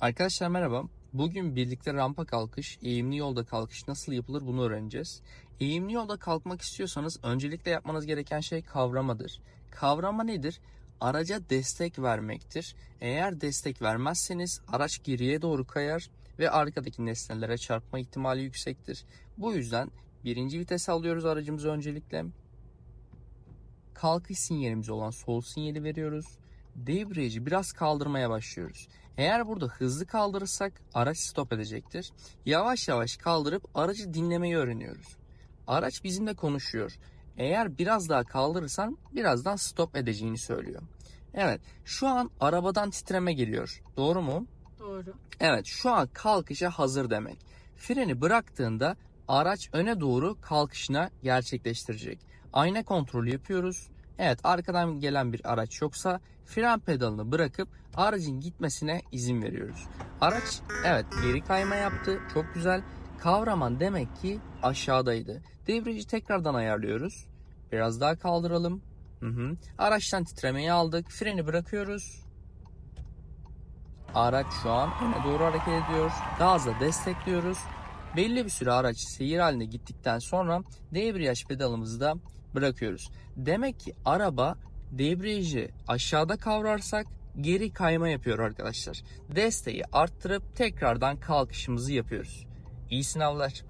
Arkadaşlar merhaba. Bugün birlikte rampa kalkış, eğimli yolda kalkış nasıl yapılır bunu öğreneceğiz. Eğimli yolda kalkmak istiyorsanız öncelikle yapmanız gereken şey kavramadır. Kavrama nedir? Araca destek vermektir. Eğer destek vermezseniz araç geriye doğru kayar ve arkadaki nesnelere çarpma ihtimali yüksektir. Bu yüzden birinci vites alıyoruz aracımızı öncelikle. Kalkış sinyalimiz olan sol sinyali veriyoruz. Debriyajı biraz kaldırmaya başlıyoruz. Eğer burada hızlı kaldırırsak araç stop edecektir. Yavaş yavaş kaldırıp aracı dinlemeyi öğreniyoruz. Araç bizimle konuşuyor. Eğer biraz daha kaldırırsan birazdan stop edeceğini söylüyor. Evet, şu an arabadan titreme geliyor. Doğru mu? Doğru. Evet, şu an kalkışa hazır demek. Freni bıraktığında araç öne doğru kalkışına gerçekleştirecek. Ayna kontrolü yapıyoruz. Evet, arkadan gelen bir araç yoksa fren pedalını bırakıp aracın gitmesine izin veriyoruz. Araç evet geri kayma yaptı. Çok güzel. Kavraman demek ki aşağıdaydı. Devreci tekrardan ayarlıyoruz. Biraz daha kaldıralım. Hı hı. Araçtan titremeyi aldık. Freni bırakıyoruz. Araç şu an öne doğru hareket ediyor. Gazla destekliyoruz. Belli bir süre araç seyir haline gittikten sonra debriyaj pedalımızı da bırakıyoruz. Demek ki araba debriyajı aşağıda kavrarsak geri kayma yapıyor arkadaşlar. Desteği arttırıp tekrardan kalkışımızı yapıyoruz. İyi sınavlar.